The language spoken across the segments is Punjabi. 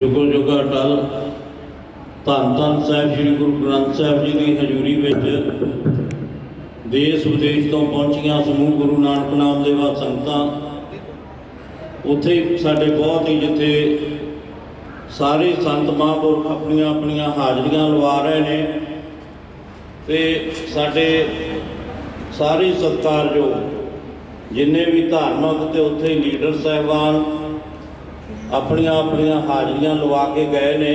ਜੁਗੋ ਜੁਗਾ ਅਟਲ। ਧੰਨ ਧੰਨ ਸਾਹਿਬ ਸ੍ਰੀ ਗੁਰੂ ਗ੍ਰੰਥ ਸਾਹਿਬ ਜੀ ਦੀ ਹਜ਼ੂਰੀ ਵਿੱਚ ਦੇਸ਼ ਵਿਦੇਸ਼ ਤੋਂ ਪਹੁੰਚੀਆਂ ਸਮੂਹ ਗੁਰੂ ਨਾਨਕ ਨਾਮ ਦੇਵਾ ਸੰਗਤਾਂ। ਉੱਥੇ ਸਾਡੇ ਬਹੁਤ ਹੀ ਜਿੱਥੇ ਸਾਰੇ ਸੰਤ ਮਹਾਂਪੁਰਖ ਆਪਣੀਆਂ ਆਪਣੀਆਂ ਹਾਜ਼ਰੀਆਂ ਲਵਾ ਰਹੇ ਨੇ ਤੇ ਸਾਡੇ ਸਾਰੇ ਸਤਿਕਾਰਯੋਗ ਜਿੰਨੇ ਵੀ ਧਾਰਮਿਕ ਤੇ ਉੱਥੇ ਲੀਡਰ ਸਾਹਿਬਾਨ ਆਪਣੀਆਂ ਆਪਣੀਆਂ ਹਾਜ਼ਰੀਆਂ ਲਵਾ ਕੇ ਗਏ ਨੇ,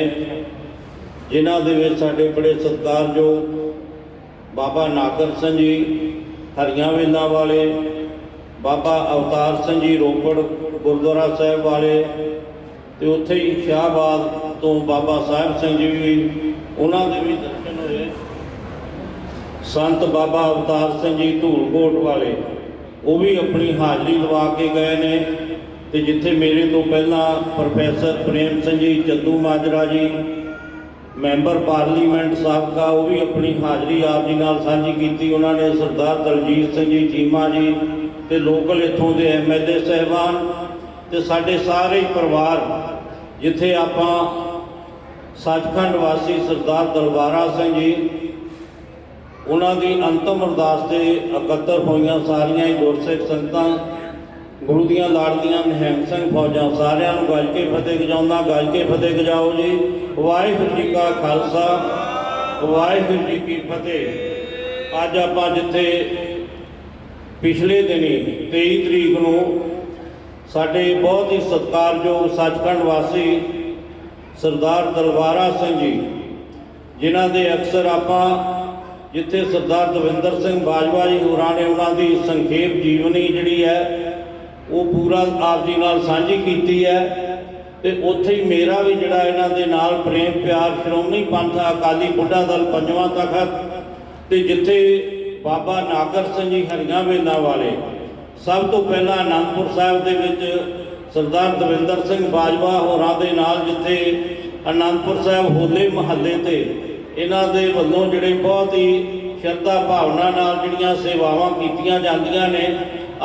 ਜਿਨ੍ਹਾਂ ਦੇ ਵਿੱਚ ਸਾਡੇ ਬੜੇ ਸਤਿਕਾਰਯੋਗ ਬਾਬਾ ਨਾਗਰ ਸਿੰਘ ਜੀ, ਹਰੀਆਂ ਵੇਲਾਂ ਵਾਲੇ, ਬਾਬਾ ਅਵਤਾਰ ਸਿੰਘ ਜੀ ਰੋਪੜ ਗੁਰਦੁਆਰਾ ਸਾਹਿਬ ਵਾਲੇ ਤੇ ਉੱਥੇ ਹੀ ਸ਼ਾਹਬਾਦ ਤੋਂ ਬਾਬਾ ਸਾਹਿਬ ਸਿੰਘ ਜੀ ਵੀ ਉਹਨਾਂ ਦੇ ਵੀ ਦਰਸ਼ਨ ਹੋਏ। ਸੰਤ ਬਾਬਾ ਅਵਤਾਰ ਸਿੰਘ ਜੀ ਧੂਲਕੋਟ ਵਾਲੇ, ਉਹ ਵੀ ਆਪਣੀ ਹਾਜ਼ਰੀ ਲਵਾ ਕੇ ਗਏ ਨੇ। ਤੇ ਜਿੱਥੇ ਮੇਰੇ ਤੋਂ ਪਹਿਲਾਂ ਪ੍ਰੋਫੈਸਰ ਪ੍ਰੇਮ ਸਿੰਘ ਜੀ, ਚੱਦੂ ਮਾਜਰਾ ਜੀ, ਮੈਂਬਰ ਪਾਰਲੀਮੈਂਟ ਸਾਬਕਾ, ਉਹ ਵੀ ਆਪਣੀ ਹਾਜ਼ਰੀ ਆਪ ਜੀ ਨਾਲ ਸਾਂਝੀ ਕੀਤੀ। ਉਹਨਾਂ ਨੇ ਸਰਦਾਰ ਦਲਜੀਤ ਸਿੰਘ ਜੀ, ਚੀਮਾ ਜੀ ਤੇ ਲੋਕਲ ਇੱਥੋਂ ਦੇ ਐਮਐਲਏ ਸਹਿਬਾਨ ਤੇ ਸਾਡੇ ਸਾਰੇ ਹੀ ਪਰਿਵਾਰ, ਜਿੱਥੇ ਆਪਾਂ ਸੱਚਖੰਡ ਵਾਸੀ ਸਰਦਾਰ ਦਲਵਾਰਾ ਸਿੰਘ ਜੀ, ਉਹਨਾਂ ਦੀ ਅੰਤਮ ਅਰਦਾਸ ਤੇ ਇਕੱਤਰ ਹੋਈਆਂ ਸਾਰੀਆਂ ਹੀ ਗੁਰਸਿੱਖ ਸੰਗਤਾਂ ਗੁਰੂ ਦੀਆਂ ਲਾੜਦੀਆਂ ਨਿਹੰਗ ਸਿੰਘ ਫੌਜਾਂ ਸਾਰਿਆਂ ਨੂੰ ਗੱਜ ਕੇ ਫਤਿਹ ਗਜਾਉਂਦਾ ਗੱਜ ਕੇ ਫਤਿਹ ਗਜਾਓ ਜੀ। ਵਾਹਿਗੁਰੂ ਜੀ ਕਾ ਖਾਲਸਾ, ਵਾਹਿਗੁਰੂ ਜੀ ਕੀ ਫਤਿਹ। ਅੱਜ ਆਪਾਂ ਜਿੱਥੇ ਪਿਛਲੇ ਦਿਨੀ 23 ਤਰੀਕ ਨੂੰ ਸਾਡੇ ਬਹੁਤ ਹੀ ਸਤਿਕਾਰਯੋਗ ਸੱਚਖੰਡ ਵਾਸੀ ਸਰਦਾਰ ਦਲਵਾਰਾ ਸਿੰਘ ਜੀ, ਜਿਨ੍ਹਾਂ ਦੇ ਅਕਸਰ ਆਪਾਂ ਜਿੱਥੇ ਸਰਦਾਰ ਦਵਿੰਦਰ ਸਿੰਘ ਬਾਜਵਾ ਜੀ ਹੋਰਾਂ ਨੇ ਉਹਨਾਂ ਦੀ ਸੰਖੇਪ ਜੀਵਨੀ ਜਿਹੜੀ ਹੈ ਉਹ ਪੂਰਾ ਆਪ ਜੀ ਨਾਲ ਸਾਂਝੀ ਕੀਤੀ ਹੈ ਤੇ ਉੱਥੇ ਹੀ ਮੇਰਾ ਵੀ ਜਿਹੜਾ ਇਹਨਾਂ ਦੇ ਨਾਲ ਪ੍ਰੇਮ, ਪਿਆਰ, ਸ਼੍ਰੋਮਣੀ ਪੰਥ, ਅਕਾਲੀ ਬੁੱਢਾ ਦਲ ਪੰਜਵਾਂ ਤਖਤ ਤੇ ਜਿੱਥੇ ਬਾਬਾ ਨਾਗਰ ਸਿੰਘ ਜੀ ਹਰੀਆਂ ਵੇਲਾਂ ਵਾਲੇ, ਸਭ ਤੋਂ ਪਹਿਲਾਂ ਅਨੰਦਪੁਰ ਸਾਹਿਬ ਦੇ ਵਿੱਚ ਸਰਦਾਰ ਦਵਿੰਦਰ ਸਿੰਘ ਬਾਜਵਾ ਹੋਰਾਂ ਦੇ ਨਾਲ ਜਿੱਥੇ ਅਨੰਦਪੁਰ ਸਾਹਿਬ ਹੋਲੇ ਮਹੱਲੇ ਤੇ ਇਹਨਾਂ ਦੇ ਵੱਲੋਂ ਜਿਹੜੇ ਬਹੁਤ ਹੀ ਸ਼ਰਧਾ ਭਾਵਨਾ ਨਾਲ ਜਿਹੜੀਆਂ ਸੇਵਾਵਾਂ ਕੀਤੀਆਂ ਜਾਂਦੀਆਂ ਨੇ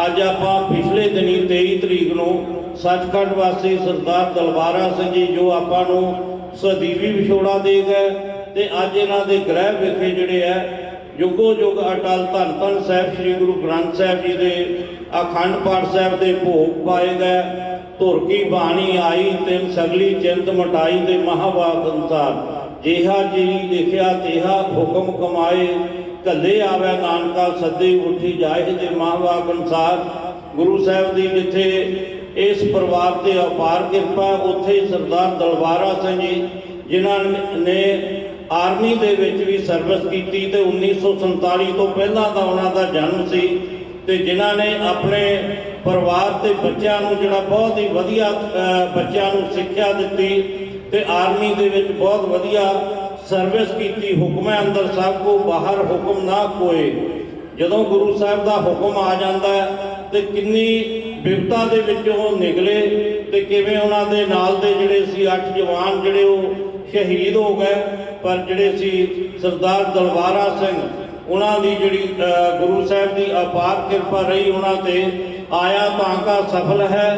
ਅੱਜ ਆਪਾਂ ਪਿਛਲੇ ਦਿਨੀ 23 ਤਰੀਕ ਨੂੰ ਸੱਚਖੰਡ ਵਾਸੀ ਸਰਦਾਰ ਦਲਬਾਰਾ ਸਿੰਘ ਜੀ, ਜੋ ਆਪਾਂ ਨੂੰ ਸਦੀਵੀ ਵਿਛੋੜਾ ਦੇ ਗਏ ਤੇ ਅੱਜ ਇਹਨਾਂ ਦੇ ਗ੍ਰਹਿ ਵਿਖੇ ਜਿਹੜੇ ਹੈ ਜੁਗੋ ਜੁਗ ਅਟਲ ਧੰਨ ਧੰਨ ਸਾਹਿਬ ਸ੍ਰੀ ਗੁਰੂ ਗ੍ਰੰਥ ਸਾਹਿਬ ਜੀ ਦੇ ਅਖੰਡ ਪਾਠ ਸਾਹਿਬ ਦੇ ਭੋਗ ਪਾਏ ਗਏ। ਧੁਰ ਕੀ ਬਾਣੀ ਆਈ ਤਿੰਨ ਸਗਲੀ ਚਿੰਤ ਮਟਾਈ ਦੇ ਮਹਾਵਾਕ ਅਨੁਸਾਰ। ਜਿਹਾ ਜੀ ਲਿਖਿਆ ਤੇਹਾ ਹੁਕਮ ਕਮਾਏ ਕੱਲੇ ਆਵੇ ਨਾਨਕਾ ਸੱਦੇ ਉੱਠੀ ਜਾਏ ਦੇ ਮਹਾਵਾਕ ਅਨੁਸਾਰ ਗੁਰੂ ਸਾਹਿਬ ਦੀ ਜਿੱਥੇ ਇਸ ਪਰਿਵਾਰ ਤੇ ਅਪਾਰ ਕਿਰਪਾ, ਉੱਥੇ ਸਰਦਾਰ ਦਲਵਾਰਾ ਸਿੰਘ ਜੀ, ਜਿਨ੍ਹਾਂ ਨੇ ਆਰਮੀ ਦੇ ਵਿੱਚ ਵੀ ਸਰਵਿਸ ਕੀਤੀ ਤੇ 1947 ਤੋਂ ਪਹਿਲਾਂ ਦਾ ਉਹਨਾਂ ਦਾ ਜਨਮ ਸੀ ਤੇ ਜਿਨ੍ਹਾਂ ਨੇ ਆਪਣੇ ਪਰਿਵਾਰ ਤੇ ਬੱਚਿਆਂ ਨੂੰ ਜਿਹੜਾ ਬਹੁਤ ਹੀ ਵਧੀਆ ਬੱਚਿਆਂ ਨੂੰ ਸਿੱਖਿਆ ਦਿੱਤੀ ਤੇ ਆਰਮੀ ਦੇ ਵਿੱਚ ਬਹੁਤ ਵਧੀਆ ਸਰਵਿਸ ਕੀਤੀ, ਹੁਕਮੇ ਅੰਦਰ ਸਭ ਕੋ, ਬਾਹਰ ਹੁਕਮ ਨਾ ਕੋਏ। ਜਦੋਂ ਗੁਰੂ ਸਾਹਿਬ ਦਾ ਹੁਕਮ ਆ ਜਾਂਦਾ ਹੈ, ਤੇ ਕਿੰਨੀ ਵਿਪਤਾ ਦੇ ਵਿੱਚੋਂ ਉਹ ਨਿਕਲੇ, ਤੇ ਕਿਵੇਂ ਉਹਨਾਂ ਦੇ ਨਾਲ ਦੇ ਜਿਹੜੇ ਸੀ, ਅੱਠ ਜਵਾਨ ਜਿਹੜੇ ਉਹ ਸ਼ਹੀਦ ਹੋ ਗਏ, ਪਰ ਜਿਹੜੇ ਸੀ ਸਰਦਾਰ ਦਲਵਾਰਾ ਸਿੰਘ, ਉਹਨਾਂ ਦੀ ਜਿਹੜੀ ਗੁਰੂ ਸਾਹਿਬ ਦੀ ਅਪਾਰ ਕਿਰਪਾ ਰਹੀ ਉਹਨਾਂ ਤੇ, ਆਇਆ ਤਾਂ ਕਾ ਸਫਲ ਹੈ,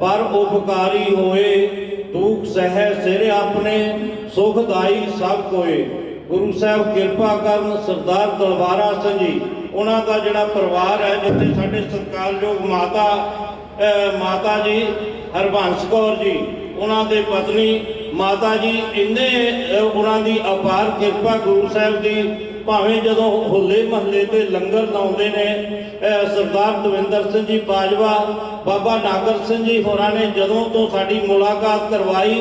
ਪਰ ਉਪਕਾਰੀ ਹੋਏ ਦੁਖ ਸਹਿ ਸਿਰ ਆਪਣੇ ਸੁਖਦਾਈ ਸਭ ਕੋਏ। ਗੁਰੂ ਸਾਹਿਬ ਕਿਰਪਾ ਕਰਨ ਸਰਦਾਰ ਦਲਵਾਰਾ ਸਿੰਘ ਜੀ, ਉਹਨਾਂ ਦਾ ਜਿਹੜਾ ਪਰਿਵਾਰ ਹੈ, ਜਿੱਥੇ ਸਾਡੇ ਸਤਿਕਾਰਯੋਗ ਮਾਤਾ ਮਾਤਾ ਜੀ ਹਰਬੰਸ ਕੌਰ ਜੀ, ਉਹਨਾਂ ਦੇ ਪਤਨੀ ਮਾਤਾ ਜੀ, ਇੰਨੇ ਉਹਨਾਂ ਦੀ ਅਪਾਰ ਕਿਰਪਾ ਗੁਰੂ ਸਾਹਿਬ ਦੀ ਭਾਵੇਂ ਜਦੋਂ ਹੋਲੇ ਮਹੱਲੇ ਤੇ ਲੰਗਰ ਲਾਉਂਦੇ ਨੇ ਸਰਦਾਰ ਦਵਿੰਦਰ ਸਿੰਘ ਜੀ ਬਾਜਵਾ, ਬਾਬਾ ਨਾਗਰ ਸਿੰਘ ਜੀ ਹੋਰਾਂ ਨੇ ਜਦੋਂ ਤੋਂ ਸਾਡੀ ਮੁਲਾਕਾਤ ਕਰਵਾਈ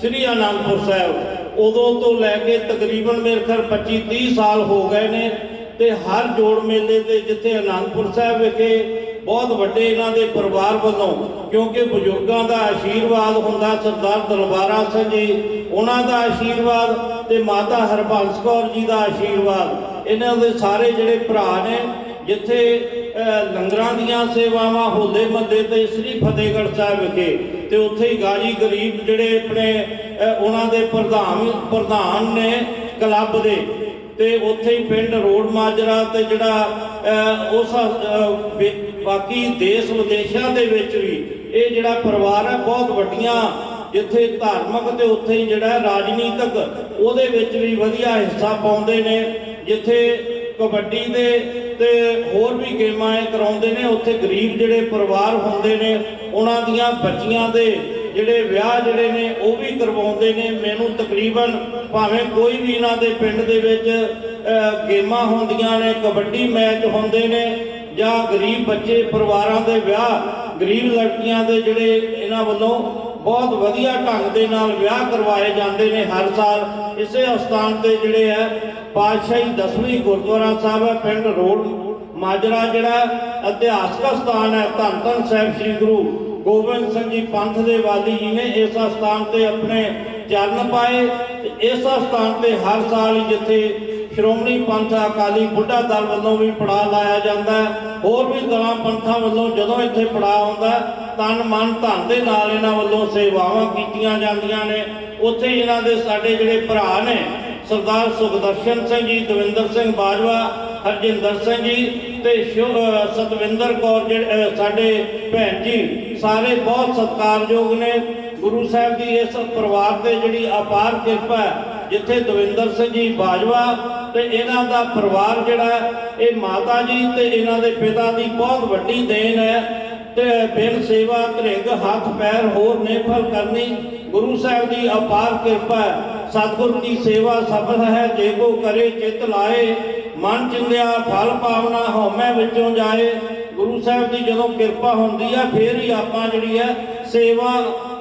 ਸ੍ਰੀ ਅਨੰਦਪੁਰ ਸਾਹਿਬ, ਉਦੋਂ ਤੋਂ ਲੈ ਕੇ ਤਕਰੀਬਨ ਮੇਰੇ ਖਿਆਲ 25 30 ਸਾਲ ਹੋ ਗਏ ਨੇ ਤੇ ਹਰ ਜੋੜ ਮੇਲੇ ਤੇ ਜਿੱਥੇ ਅਨੰਦਪੁਰ ਸਾਹਿਬ ਵਿਖੇ ਬਹੁਤ ਵੱਡੇ ਇਹਨਾਂ ਦੇ ਪਰਿਵਾਰ ਵੱਲੋਂ, ਕਿਉਂਕਿ ਬਜ਼ੁਰਗਾਂ ਦਾ ਆਸ਼ੀਰਵਾਦ ਹੁੰਦਾ ਸਰਦਾਰ ਦਲਬਾਰਾ ਸਿੰਘ ਜੀ ਉਹਨਾਂ ਦਾ ਆਸ਼ੀਰਵਾਦ ਤੇ ਮਾਤਾ ਹਰਬੰਸ ਕੌਰ ਜੀ ਦਾ ਆਸ਼ੀਰਵਾਦ। ਇਹਨਾਂ ਦੇ ਸਾਰੇ ਜਿਹੜੇ ਭਰਾ ਨੇ, ਜਿੱਥੇ ਲੰਗਰਾਂ ਦੀਆਂ ਸੇਵਾਵਾਂ ਹੋਲੇ ਮੱਦੇ ਤੇ ਸ੍ਰੀ ਫਤਿਹਗੜ੍ਹ ਸਾਹਿਬ ਵਿਖੇ, ਤੇ ਉੱਥੇ ਹੀ ਗਾਜੀ ਗਰੀਬ ਜਿਹੜੇ ਆਪਣੇ ਉਹਨਾਂ ਦੇ ਪ੍ਰਧਾਨ ਪ੍ਰਧਾਨ ਨੇ ਕਲੱਬ ਦੇ, ਤੇ ਉੱਥੇ ਹੀ ਪਿੰਡ ਰੋਡ ਮਾਜਰਾ ਤੇ ਜਿਹੜਾ ਉਸ ਬਾਕੀ ਦੇਸ਼ ਵਿਦੇਸ਼ਾਂ ਦੇ ਵਿੱਚ ਵੀ ਇਹ ਜਿਹੜਾ ਪਰਿਵਾਰ ਹੈ, ਬਹੁਤ ਵੱਡੀਆਂ ਜਿੱਥੇ ਧਾਰਮਿਕ ਤੇ ਉੱਥੇ ਹੀ ਜਿਹੜਾ ਰਾਜਨੀਤਿਕ, ਉਹਦੇ ਵਿੱਚ ਵੀ ਵਧੀਆ ਹਿੱਸਾ ਪਾਉਂਦੇ ਨੇ। ਜਿੱਥੇ ਕਬੱਡੀ ਦੇ ਤੇ ਹੋਰ ਵੀ ਗੇਮਾਂ ਇਹ ਕਰਾਉਂਦੇ ਨੇ, ਉੱਥੇ ਗਰੀਬ ਜਿਹੜੇ ਪਰਿਵਾਰ ਹੁੰਦੇ ਨੇ, ਉਹਨਾਂ ਦੀਆਂ ਬੱਚੀਆਂ ਦੇ ਜਿਹੜੇ ਵਿਆਹ ਜਿਹੜੇ ਨੇ, ਉਹ ਵੀ ਕਰਵਾਉਂਦੇ ਨੇ। ਮੈਨੂੰ ਤਕਰੀਬਨ ਭਾਵੇਂ ਕੋਈ ਵੀ ਇਹਨਾਂ ਦੇ ਪਿੰਡ ਦੇ ਵਿੱਚ ਗੇਮਾਂ ਹੁੰਦੀਆਂ ਨੇ, ਕਬੱਡੀ ਮੈਚ ਹੁੰਦੇ ਨੇ, ਜਾਂ ਗਰੀਬ ਬੱਚੇ ਪਰਿਵਾਰਾਂ ਦੇ ਵਿਆਹ, ਗਰੀਬ ਲੜਕੀਆਂ ਦੇ ਜਿਹੜੇ ਇਹਨਾਂ ਵੱਲੋਂ ਬਹੁਤ ਵਧੀਆ ਢੰਗ ਦੇ ਨਾਲ ਵਿਆਹ ਕਰਵਾਏ ਜਾਂਦੇ ਨੇ ਹਰ ਸਾਲ। ਇਸੇ ਅਸਥਾਨ ਤੇ ਜਿਹੜੇ ਹੈ ਪਾਤਸ਼ਾਹੀ ਦਸਵੀਂ ਗੁਰਦੁਆਰਾ ਸਾਹਿਬ ਹੈ ਪਿੰਡ ਰੋਡ ਮਾਜਰਾ ਜਿਹੜਾ ਇਤਿਹਾਸਕ ਸਥਾਨ ਹੈ, ਧੰਨ ਧੰਨ ਸਾਹਿਬ ਸ੍ਰੀ ਗੁਰੂ ਗੋਬਿੰਦ ਸਿੰਘ ਜੀ ਪੰਥ ਦੇ ਵਾਲੀ ਜੀ ਨੇ ਇਸ ਸਥਾਨ ਤੇ ਆਪਣੇ ਚਰਨ ਪਾਏ। ਇਸ ਸਥਾਨ ਤੇ ਹਰ ਸਾਲ ਹੀ ਜਿੱਥੇ ਸ਼੍ਰੋਮਣੀ ਪੰਥ ਅਕਾਲੀ ਬੁੱਢਾ ਦਲ ਵੱਲੋਂ ਵੀ ਪੜਾ ਲਾਇਆ ਜਾਂਦਾ ਹੈ। ਹੋਰ ਵੀ ਦਲਾਂ ਪੰਥਾਂ ਵੱਲੋਂ ਜਦੋਂ ਇੱਥੇ ਪੜਾ ਆਉਂਦਾ ਤਨ ਮਨ ਧਨ ਦੇ ਨਾਲ ਇਹਨਾਂ ਵੱਲੋਂ ਸੇਵਾਵਾਂ ਕੀਤੀਆਂ ਜਾਂਦੀਆਂ ਨੇ। ਉੱਥੇ ਇਹਨਾਂ ਦੇ ਸਾਡੇ ਜਿਹੜੇ ਭਰਾ ਨੇ, ਸਰਦਾਰ ਸੁਖਦਰਸ਼ਨ ਸਿੰਘ ਜੀ, ਦਵਿੰਦਰ ਸਿੰਘ ਬਾਜਵਾ, ਹਰਜਿੰਦਰ ਸਿੰਘ ਜੀ ਤੇ ਸ਼ਿਵ- ਸਤਵਿੰਦਰ ਕੌਰ ਜਿਹੜੇ ਸਾਡੇ ਭੈਣ ਜੀ, ਸਾਰੇ ਬਹੁਤ ਸਤਿਕਾਰਯੋਗ ਨੇ। ਗੁਰੂ ਸਾਹਿਬ ਦੀ ਇਸ ਪਰਿਵਾਰ ਤੇ ਜਿਹੜੀ ਅਪਾਰ ਕਿਰਪਾ ਹੈ, ਜਿੱਥੇ ਦਵਿੰਦਰ ਸਿੰਘ ਜੀ ਬਾਜਵਾ ਤੇ ਇਹਨਾਂ ਦਾ ਪਰਿਵਾਰ ਜਿਹੜਾ ਇਹ ਮਾਤਾ ਜੀ ਤੇ ਇਹਨਾਂ ਦੇ ਪਿਤਾ ਦੀ ਬਹੁਤ ਵੱਡੀ ਦੇਣ ਹੈ ਤੇ ਬਿਨ ਸੇਵਾ ਧ੍ਰਿੰਗ ਹੱਥ ਪੈਰ ਹੋਰ ਨੇਫਲ ਕਰਨੀ ਗੁਰੂ ਸਾਹਿਬ ਦੀ ਅਪਾਰ ਕਿਰਪਾ ਹੈ। ਸਤਿਗੁਰ ਦੀ ਸੇਵਾ ਸਫਲ ਹੈ, ਜੇ ਕੋ ਕਰੇ ਚਿਤ ਲਾਏ, ਮਨ ਚਿੰਦਿਆ ਫਲ ਪਾਵਨਾ ਹਉਮੈ ਵਿੱਚੋਂ ਜਾਏ। ਗੁਰੂ ਸਾਹਿਬ ਦੀ ਜਦੋਂ ਕਿਰਪਾ ਹੁੰਦੀ ਹੈ, ਫੇਰ ਹੀ ਆਪਾਂ ਜਿਹੜੀ ਹੈ ਸੇਵਾ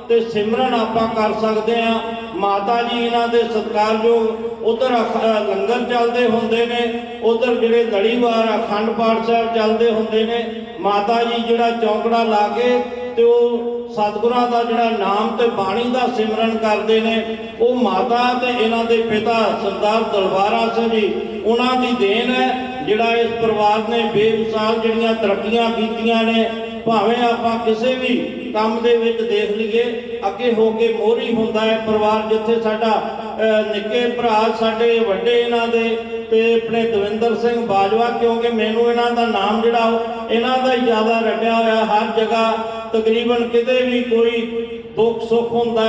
ਤੇ ਸਿਮਰਨ ਆਪਾਂ ਕਰ ਸਕਦੇ ਆ ਮਾਤਾ ਜੀ ਇਹਨਾਂ ਦੇ ਸਤਿਕਾਰਯੋਗ ਉਧਰ ਲੰਗਰ ਚੱਲਦੇ ਹੁੰਦੇ ਨੇ। ਉਧਰ ਜਿਹੜੇ ਲੜੀਵਾਰ ਅਖੰਡ ਪਾਠ ਸਾਹਿਬ ਚੱਲਦੇ ਹੁੰਦੇ ਨੇ। ਮਾਤਾ ਜੀ ਜਿਹੜਾ ਚੌਂਕੜਾ ਲਾ ਕੇ ਤੇ ਉਹ ਸਤਿਗੁਰਾਂ ਦਾ ਜਿਹੜਾ ਨਾਮ ਤੇ ਬਾਣੀ ਦਾ ਸਿਮਰਨ ਕਰਦੇ ਨੇ। ਉਹ ਮਾਤਾ ਤੇ ਇਹਨਾਂ ਦੇ ਪਿਤਾ ਸਰਦਾਰ ਦਲਵਾਰਾ ਸਿੰਘ ਜੀ, ਉਹਨਾਂ ਦੀ ਦੇਣ ਹੈ। ਜਿਹੜਾ ਇਸ ਪਰਿਵਾਰ ਨੇ ਬੇਮਿਸਾਲ ਜਿਹੜੀਆਂ ਤਰੱਕੀਆਂ ਕੀਤੀਆਂ ਨੇ, ਭਾਵੇਂ ਆਪਾਂ ਕਿਸੇ ਵੀ ਕੰਮ ਦੇ ਵਿੱਚ ਦੇਖ ਲਈਏ, ਅੱਗੇ ਹੋ ਕੇ ਮੋਹਰੀ ਹੁੰਦਾ ਹੈ ਪਰਿਵਾਰ ਜਿੱਥੇ ਸਾਡਾ ਨਿੱਕੇ ਭਰਾ ਸਾਡੇ ਵੱਡੇ ਇਹਨਾਂ ਦੇ ਤੇ ਆਪਣੇ ਦਵਿੰਦਰ ਸਿੰਘ ਬਾਜਵਾ, ਕਿਉਂਕਿ ਮੈਨੂੰ ਇਹਨਾਂ ਦਾ ਨਾਮ ਜਿਹੜਾ ਉਹ, ਇਹਨਾਂ ਦਾ ਹੀ ਜ਼ਿਆਦਾ ਰੱਟਿਆ ਹੋਇਆ, ਹਰ ਜਗ੍ਹਾ ਤਕਰੀਬਨ ਕਿਤੇ ਵੀ ਕੋਈ ਦੁੱਖ ਸੁੱਖ ਹੁੰਦਾ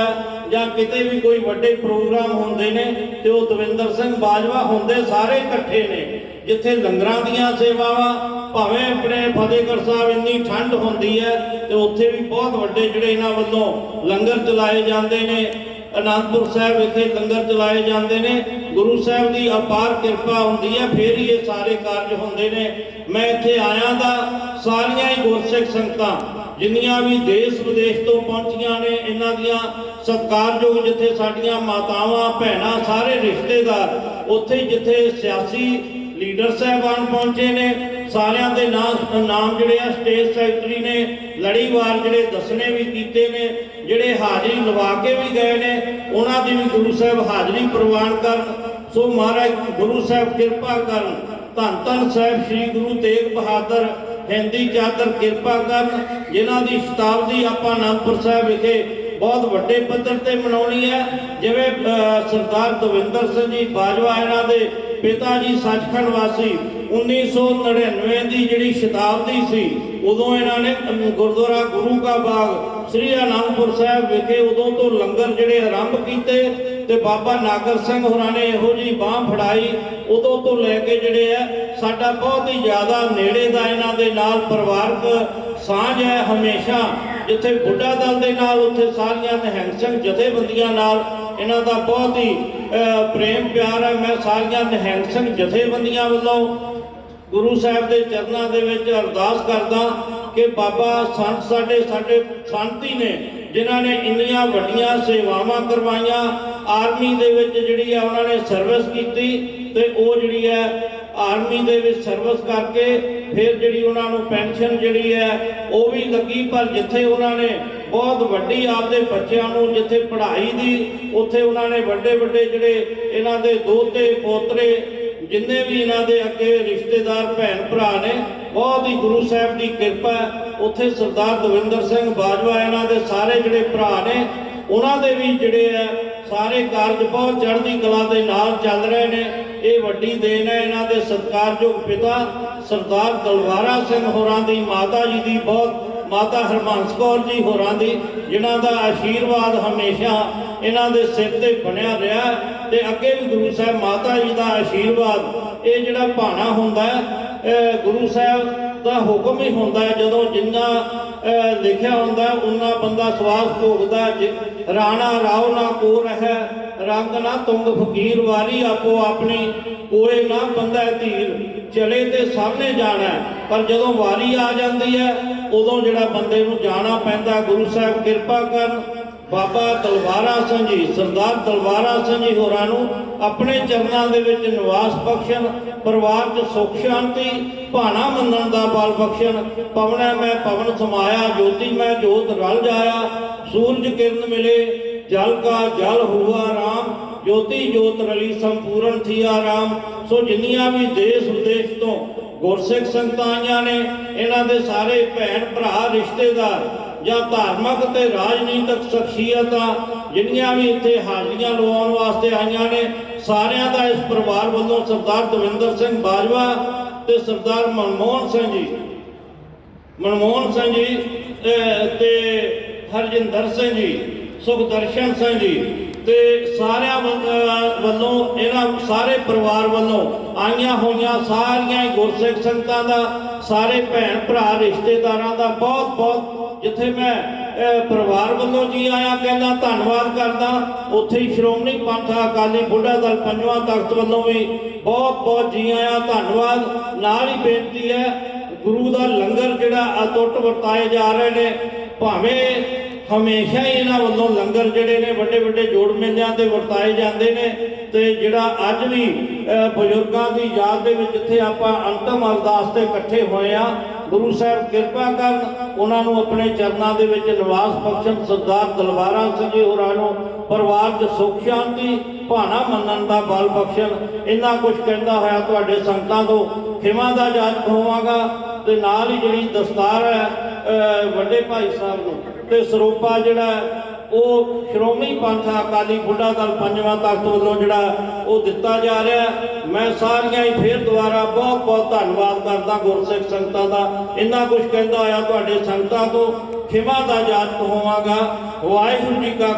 ਜਾਂ ਕਿਤੇ ਵੀ ਕੋਈ ਵੱਡੇ ਪ੍ਰੋਗਰਾਮ ਹੁੰਦੇ ਨੇ ਤੇ ਉਹ ਦਵਿੰਦਰ ਸਿੰਘ ਬਾਜਵਾ ਹੁੰਦੇ ਸਾਰੇ ਇਕੱਠੇ ਨੇ, ਜਿੱਥੇ ਲੰਗਰਾਂ ਦੀਆਂ ਸੇਵਾਵਾਂ ਭਾਵੇਂ ਆਪਣੇ ਫਤਿਹਗੜ੍ਹ ਸਾਹਿਬ ਇੰਨੀ ਠੰਡ ਹੁੰਦੀ ਹੈ ਤੇ ਉੱਥੇ ਵੀ ਬਹੁਤ ਵੱਡੇ ਜਿਹੜੇ ਇਹਨਾਂ ਵੱਲੋਂ ਲੰਗਰ ਚਲਾਏ ਜਾਂਦੇ ਨੇ। ਅਨੰਦਪੁਰ ਸਾਹਿਬ ਵਿਖੇ ਲੰਗਰ ਚਲਾਏ ਜਾਂਦੇ ਨੇ। ਗੁਰੂ ਸਾਹਿਬ ਦੀ ਅਪਾਰ ਕਿਰਪਾ ਹੁੰਦੀ ਹੈ, ਫੇਰ ਹੀ ਇਹ ਸਾਰੇ ਕਾਰਜ ਹੁੰਦੇ ਨੇ। ਮੈਂ ਇੱਥੇ ਆਇਆ ਦਾ ਸਾਰੀਆਂ ਹੀ ਗੁਰਸਿੱਖ ਸੰਗਤਾਂ, ਜਿੰਨੀਆਂ ਵੀ ਦੇਸ਼ ਵਿਦੇਸ਼ ਤੋਂ ਪਹੁੰਚੀਆਂ ਨੇ, ਇਹਨਾਂ ਦੀਆਂ ਸਤਿਕਾਰਯੋਗ ਜਿੱਥੇ ਸਾਡੀਆਂ ਮਾਤਾਵਾਂ, ਭੈਣਾਂ, ਸਾਰੇ ਰਿਸ਼ਤੇਦਾਰ, ਉੱਥੇ ਜਿੱਥੇ ਸਿਆਸੀ ਲੀਡਰ ਸਾਹਿਬਾਨ ਪਹੁੰਚੇ ਨੇ, ਸਾਰਿਆਂ ਦੇ ਨਾਮ ਨਾਮ ਜਿਹੜੇ ਆ ਸਟੇਟ ਸੈਕਟਰੀ ਨੇ, ਲੜੀਵਾਰ ਜਿਹੜੇ ਦੱਸਣੇ ਵੀ ਕੀਤੇ ਨੇ, ਜਿਹੜੇ ਹਾਜ਼ਰੀ ਲਵਾ ਕੇ ਵੀ ਗਏ ਨੇ, ਉਹਨਾਂ ਦੀ ਵੀ ਗੁਰੂ ਸਾਹਿਬ ਹਾਜ਼ਰੀ ਪ੍ਰਵਾਨ ਕਰਨ। ਸੋ ਮਹਾਰਾਜ, ਗੁਰੂ ਸਾਹਿਬ ਕਿਰਪਾ ਕਰਨ। ਧੰਨ ਧੰਨ ਸਾਹਿਬ ਸ੍ਰੀ ਗੁਰੂ ਤੇਗ ਬਹਾਦਰ ਹਿੰਦੀ ਚਾਦਰ ਕਿਰਪਾ ਕਰਨ, ਜਿਨ੍ਹਾਂ ਦੀ ਸ਼ਤਾਬਦੀ ਆਪਾਂ ਅਨੰਦਪੁਰ ਸਾਹਿਬ ਵਿਖੇ ਬਹੁਤ ਵੱਡੇ ਪੱਧਰ ਤੇ ਮਨਾਉਣੀ ਹੈ। ਜਿਵੇਂ ਸਰਦਾਰ ਦਵਿੰਦਰ ਸਿੰਘ ਜੀ ਬਾਜਵਾ, ਇਹਨਾਂ ਦੇ ਪਿਤਾ ਜੀ ਸੱਚਖੰਡ ਵਾਸੀ 1999 ਦੀ ਜਿਹੜੀ ਸ਼ਤਾਬਦੀ ਸੀ, ਉਦੋਂ ਇਹਨਾਂ ਨੇ ਗੁਰਦੁਆਰਾ ਗੁਰੂ ਕਾ ਬਾਗ ਸ੍ਰੀ ਅਨੰਦਪੁਰ ਸਾਹਿਬ ਵਿਖੇ ਉਦੋਂ ਤੋਂ ਲੰਗਰ ਜਿਹੜੇ ਆਰੰਭ ਕੀਤੇ ਤੇ ਬਾਬਾ ਨਾਗਰ ਸਿੰਘ ਹੋਰਾਂ ਨੇ ਇਹੋ ਜੀ ਬਾਹ ਫੜਾਈ, ਉਦੋਂ ਤੋਂ ਲੈ ਕੇ ਜਿਹੜੇ ਆ, ਸਾਡਾ ਬਹੁਤ ਹੀ ਜ਼ਿਆਦਾ ਨੇੜੇ ਦਾ ਇਹਨਾਂ ਦੇ ਨਾਲ ਪਰਿਵਾਰਕ ਸਾਂਝ ਹੈ ਹਮੇਸ਼ਾ। ਜਿੱਥੇ ਬੁੱਢਾ ਦਲ ਦੇ ਨਾਲ, ਉੱਥੇ ਸਾਰੀਆਂ ਨਿਹੰਗ ਸਿੰਘ ਜਥੇਬੰਦੀਆਂ ਨਾਲ ਇਹਨਾਂ ਦਾ ਬਹੁਤ ਹੀ ਪ੍ਰੇਮ ਪਿਆਰ ਹੈ। ਮੈਂ ਸਾਰੀਆਂ ਨਿਹੰਗ ਸਿੰਘ ਜਥੇਬੰਦੀਆਂ ਵੱਲੋਂ ਗੁਰੂ ਸਾਹਿਬ ਦੇ ਚਰਨਾਂ ਦੇ ਵਿੱਚ ਅਰਦਾਸ ਕਰਦਾ ਕਿ ਬਾਬਾ ਸੰਤ ਸਾਡੇ ਸਾਡੇ ਸੰਤ ਹੀ ਨੇ, ਜਿਨ੍ਹਾਂ ਨੇ ਇੰਨੀਆਂ ਵੱਡੀਆਂ ਸੇਵਾਵਾਂ ਕਰਵਾਈਆਂ। ਆਰਮੀ ਦੇ ਵਿੱਚ ਜਿਹੜੀ ਆ ਉਹਨਾਂ ਨੇ ਸਰਵਿਸ ਕੀਤੀ ਤੇ ਉਹ ਜਿਹੜੀ ਹੈ ਆਰਮੀ ਦੇ ਵਿੱਚ ਸਰਵਿਸ ਕਰਕੇ ਫਿਰ ਜਿਹੜੀ ਉਹਨਾਂ ਨੂੰ ਪੈਨਸ਼ਨ ਜਿਹੜੀ ਹੈ ਉਹ ਵੀ ਲੱਗੀ। ਪਰ ਜਿੱਥੇ ਉਹਨਾਂ ਨੇ ਬਹੁਤ ਵੱਡੀ ਆਪਦੇ ਬੱਚਿਆਂ ਨੂੰ ਜਿੱਥੇ ਪੜ੍ਹਾਈ ਦੀ, ਉੱਥੇ ਉਹਨਾਂ ਨੇ ਵੱਡੇ ਵੱਡੇ ਜਿਹੜੇ ਇਹਨਾਂ ਦੇ ਦੋਤੇ, ਪੋਤਰੇ, ਜਿੰਨੇ ਵੀ ਇਹਨਾਂ ਦੇ ਅੱਗੇ ਰਿਸ਼ਤੇਦਾਰ, ਭੈਣ ਭਰਾ ਨੇ, ਬਹੁਤ ਹੀ ਗੁਰੂ ਸਾਹਿਬ ਦੀ ਕਿਰਪਾ ਉੱਥੇ ਸਰਦਾਰ ਦਵਿੰਦਰ ਸਿੰਘ ਬਾਜਵਾ ਇਹਨਾਂ ਦੇ ਸਾਰੇ ਜਿਹੜੇ ਭਰਾ ਨੇ, ਉਹਨਾਂ ਦੇ ਵੀ ਜਿਹੜੇ ਆ ਸਾਰੇ ਕਾਰਜ ਬਹੁਤ ਚੜ੍ਹਦੀ ਕਲਾ ਦੇ ਨਾਲ ਚੱਲ ਰਹੇ ਨੇ। ਇਹ ਵੱਡੀ ਦੇਣ ਹੈ ਇਹਨਾਂ ਦੇ ਸਤਿਕਾਰਯੋਗ ਪਿਤਾ ਸਰਦਾਰ ਦਲਵਾਰਾ ਸਿੰਘ ਹੋਰਾਂ ਦੀ, ਮਾਤਾ ਜੀ ਦੀ ਬਹੁਤ, ਮਾਤਾ ਹਰਬੰਸ ਕੌਰ ਜੀ ਹੋਰਾਂ ਦੀ, ਜਿਨ੍ਹਾਂ ਦਾ ਆਸ਼ੀਰਵਾਦ ਹਮੇਸ਼ਾ ਇਹਨਾਂ ਦੇ ਸਿਰ ਤੇ ਬਣਿਆ ਰਿਹਾ ਤੇ ਅੱਗੇ ਵੀ ਗੁਰੂ ਸਾਹਿਬ ਮਾਤਾ ਜੀ ਦਾ ਆਸ਼ੀਰਵਾਦ, ਇਹ ਜਿਹੜਾ ਭਾਣਾ ਹੁੰਦਾ ਗੁਰੂ ਸਾਹਿਬ ਦਾ ਹੁਕਮ ਹੀ ਹੁੰਦਾ ਜਦੋਂ ਜਿੰਨਾ ਅਹ, ਲਿਖਿਆ ਹੁੰਦਾ ਹੈ, ਉਨਾ ਬੰਦਾ ਸਵਾਸ ਭੋਗਦਾ ਰਾਣਾ ਰਾਉ ਨਾ ਕੋ ਰਹਿ ਰੰਗ ਨਾ ਤੁੰਗ ਫਕੀਰ ਵਾਰੀ ਆਪੋ ਆਪਣੀ ਕੋਏ ਨਾ ਬੰਦਾ ਧੀਰ ਚਲੇ ਤੇ ਸਾਹਮਣੇ ਜਾਣਾ ਪਰ ਜਦੋਂ ਵਾਰੀ ਆ ਜਾਂਦੀ ਹੈ ਉਦੋਂ ਜਿਹੜਾ ਬੰਦੇ ਨੂੰ ਜਾਣਾ ਪੈਂਦਾ ਗੁਰੂ ਸਾਹਿਬ ਕਿਰਪਾ ਕਰਨ ਬਾਬਾ ਤਲਵਾਰਾ ਸਿੰਘ ਜੀ, ਸਰਦਾਰ ਤਲਵਾਰਾ ਸਿੰਘ ਜੀ ਹੋਰਾਂ ਨੂੰ ਆਪਣੇ ਚਰਨਾਂ ਦੇ ਵਿੱਚ ਨਿਵਾਸ ਬਖਸ਼ਣ, ਪਰਿਵਾਰ 'ਚ ਸੁਖ ਸ਼ਾਂਤੀ, ਭਾਣਾ ਮੰਨਣ ਦਾ ਬਲ ਬਖਸ਼ਣ, ਪਵਨੈ ਮੈਂ ਪਵਨ ਸਮਾਇਆ, ਜੋਤੀ ਮੈਂ ਜੋਤ ਰਲ ਜਾਇਆ, ਸੂਰਜ ਕਿਰਨ ਮਿਲੇ, ਜਲ ਕਾ ਜਲ ਹੁਆ ਰਾਮ, ਜੋਤੀ ਜੋਤ ਰਲੀ ਸੰਪੂਰਨ ਥੀਆ ਰਾਮ। ਸੋ ਜਿੰਨੀਆਂ ਵੀ ਦੇਸ਼ ਵਿਦੇਸ਼ ਤੋਂ ਗੁਰਸਿੱਖ ਸੰਗਤਾਂ ਆਈਆਂ ਨੇ, ਇਹਨਾਂ ਦੇ ਸਾਰੇ ਭੈਣ ਭਰਾ, ਰਿਸ਼ਤੇਦਾਰ ਜਾਂ ਧਾਰਮਿਕ ਤੇ ਰਾਜਨੀਤਿਕ ਸ਼ਖਸੀਅਤਾਂ ਜਿੰਨੀਆਂ ਵੀ ਇੱਥੇ ਹਾਜ਼ਰੀਆਂ ਲਵਾਉਣ ਵਾਸਤੇ ਆਈਆਂ ਨੇ ਸਾਰਿਆਂ ਦਾ ਇਸ ਪਰਿਵਾਰ ਵੱਲੋਂ ਸਰਦਾਰ ਦਵਿੰਦਰ ਸਿੰਘ ਬਾਜਵਾ ਤੇ ਸਰਦਾਰ ਮਨਮੋਹਨ ਸਿੰਘ ਜੀ। ਮਨਮੋਹਨ ਸਿੰਘ ਜੀ ਅਹ, ਤੇ ਹਰਜਿੰਦਰ ਸਿੰਘ ਜੀ ਸੁਖਦਰਸ਼ਨ ਸਿੰਘ ਜੀ ਤੇ ਸਾਰਿਆਂ ਵੱਲ- ਵੱਲੋਂ ਇਹਨਾਂ ਸਾਰੇ ਪਰਿਵਾਰ ਵੱਲੋਂ ਆਈਆਂ ਹੋਈਆਂ ਸਾਰੀਆਂ ਹੀ ਗੁਰਸਿੱਖ ਸੰਗਤਾਂ ਦਾ ਸਾਰੇ ਭੈਣ ਭਰਾ ਰਿਸ਼ਤੇਦਾਰਾਂ ਦਾ ਬਹੁਤ ਬਹੁਤ ਜਿੱਥੇ ਮੈਂ ਪਰਿਵਾਰ ਵੱਲੋਂ ਜੀ ਆਇਆ ਕਹਿੰਦਾ, ਧੰਨਵਾਦ ਕਰਦਾ, ਉੱਥੇ ਹੀ ਸ਼੍ਰੋਮਣੀ ਪੰਥ ਅਕਾਲੀ ਬੁੱਢਾ ਦਲ ਪੰਜਵਾਂ ਤਖਤ ਵੱਲੋਂ ਵੀ ਬਹੁਤ ਬਹੁਤ ਜੀ ਆਇਆ ਧੰਨਵਾਦ। ਨਾਲ ਹੀ ਬੇਨਤੀ ਹੈ, ਗੁਰੂ ਦਾ ਲੰਗਰ ਜਿਹੜਾ ਅਟੁੱਟ ਵਰਤਾਏ ਜਾ ਰਹੇ ਨੇ। ਭਾਵੇਂ ਹਮੇਸ਼ਾ ਹੀ ਇਹਨਾਂ ਵੱਲੋਂ ਲੰਗਰ ਜਿਹੜੇ ਨੇ, ਵੱਡੇ ਵੱਡੇ ਜੋੜ ਮੇਲਿਆਂ ਤੇ ਵਰਤਾਏ ਜਾਂਦੇ ਨੇ ਤੇ ਜਿਹੜਾ ਅੱਜ ਵੀ ਬਜ਼ੁਰਗਾਂ ਦੀ ਯਾਦ ਦੇ ਵਿੱਚ ਜਿੱਥੇ ਆਪਾਂ ਅੰਤਮ ਅਰਦਾਸ ਤੇ ਇਕੱਠੇ ਹੋਏ ਆ ਗੁਰੂ ਸਾਹਿਬ ਕਿਰਪਾ ਕਰਨ ਉਹਨਾਂ ਨੂੰ ਆਪਣੇ ਚਰਨਾਂ ਦੇ ਵਿੱਚ ਨਿਵਾਸ ਬਖਸ਼ਣ, ਸਰਦਾਰ ਦਲਵਾਰਾ ਸਿੰਘ ਹੋਰਾਂ ਨੂੰ ਪਰਿਵਾਰ 'ਚ ਸੁਖ ਸ਼ਾਂਤੀ, ਭਾਣਾ ਮੰਨਣ ਦਾ ਬਲ ਬਖਸ਼ਣ। ਇੰਨਾ ਕੁਝ ਕਹਿੰਦਾ ਹੋਇਆ ਤੁਹਾਡੇ ਸੰਗਤਾਂ ਤੋਂ। ਖਿਮਾ ਦਾ ਜਾਤ ਹੋਵਾਂਗਾ ਤੇ ਨਾਲ ਹੀ ਜਿਹੜੀ ਦਸਤਾਰ ਹੈ ਵੱਡੇ ਭਾਈ ਸਾਹਿਬ ਨੂੰ ਤੇ ਸਰੋਪਾ ਜਿਹੜਾ ਉਹ ਸ਼੍ਰੋਮਣੀ ਪੰਥ ਅਕਾਲੀ ਬੁੱਢਾ ਦਲ ਪੰਜਵਾਂ ਤਖਤ ਵੱਲੋਂ ਜਿਹੜਾ ਉਹ ਦਿੱਤਾ ਜਾ ਰਿਹਾ ਮੈਂ ਸਾਰੀਆਂ ਹੀ ਫੇਰ ਦੁਬਾਰਾ ਬਹੁਤ ਬਹੁਤ ਧੰਨਵਾਦ ਕਰਦਾ ਗੁਰਸਿੱਖ ਸੰਗਤਾਂ ਦਾ। ਇੰਨਾ ਕੁਝ ਕਹਿੰਦਾ ਹੋਇਆ ਤੁਹਾਡੇ ਸੰਗਤਾਂ ਤੋਂ। ਖਿਮਾ ਦਾ ਜਾਤ ਹੋਵਾਂਗਾ। ਵਾਹਿਗੁਰੂ ਜੀ ਕਾ